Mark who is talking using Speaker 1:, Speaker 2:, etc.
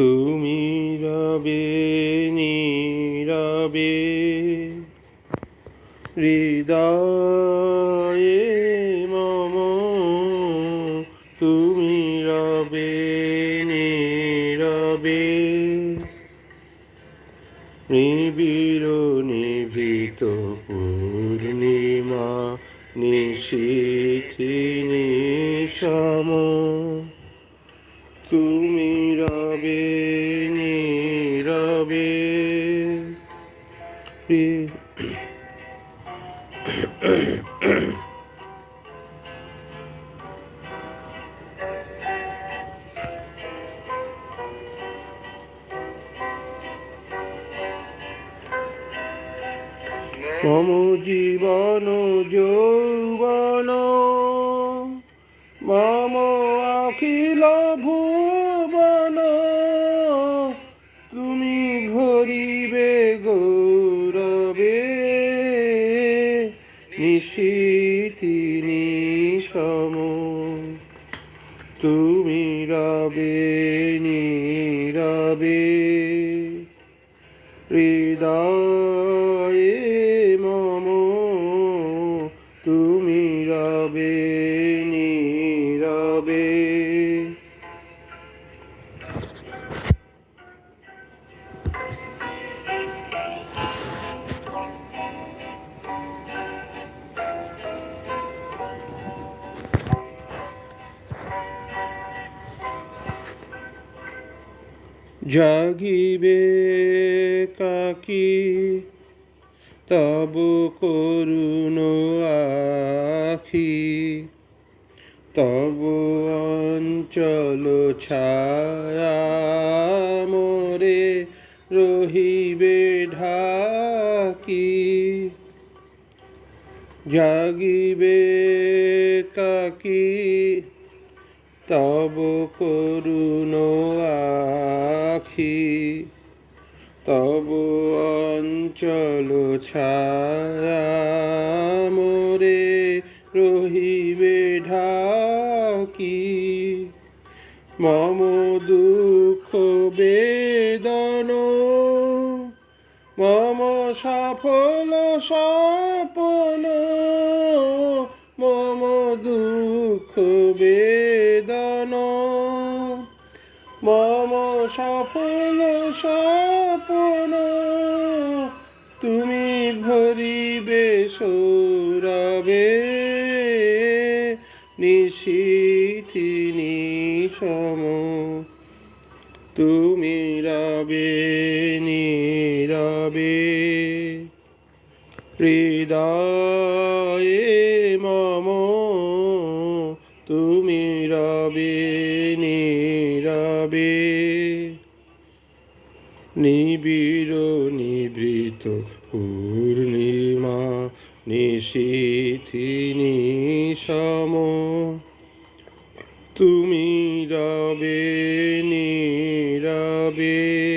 Speaker 1: তুমি রবে নীরবে। হৃদয়ে মম তুমি রবে নীরবে। নিবিড় নিভৃত পূর্ণিমা নিশীথি নিশম তুমি মম জীবন যৌবন মম অখিল ভুবন তুমি ভরিবে গৌরবে নিশীথি নিশম তুমি রবে নীরবে। হৃদয়ে মম তুমি রবে নীরবে। জাগিবে কাকি তব করুণ আখি। তব অঞ্চল ছায়া মোরে রহিবে ঢাকি। জাগিবে কাকি তব করুণ আখি, তব অঞ্চল ছায়া মোরে রহিবে ঢাকি। মম দুঃখ বেদন, মম সফল সপন মম দুঃখ বেদন। সপন তুমি ভরিবে সৌরবে নিশীথি নিশম। তুমি রবে নীরবে। হৃদয়ে মম তুমি রবে নীরবে। নিবিড় নিভৃত পূর্ণিমা নিশিথি নিশম। তুমি রবে নীরবে।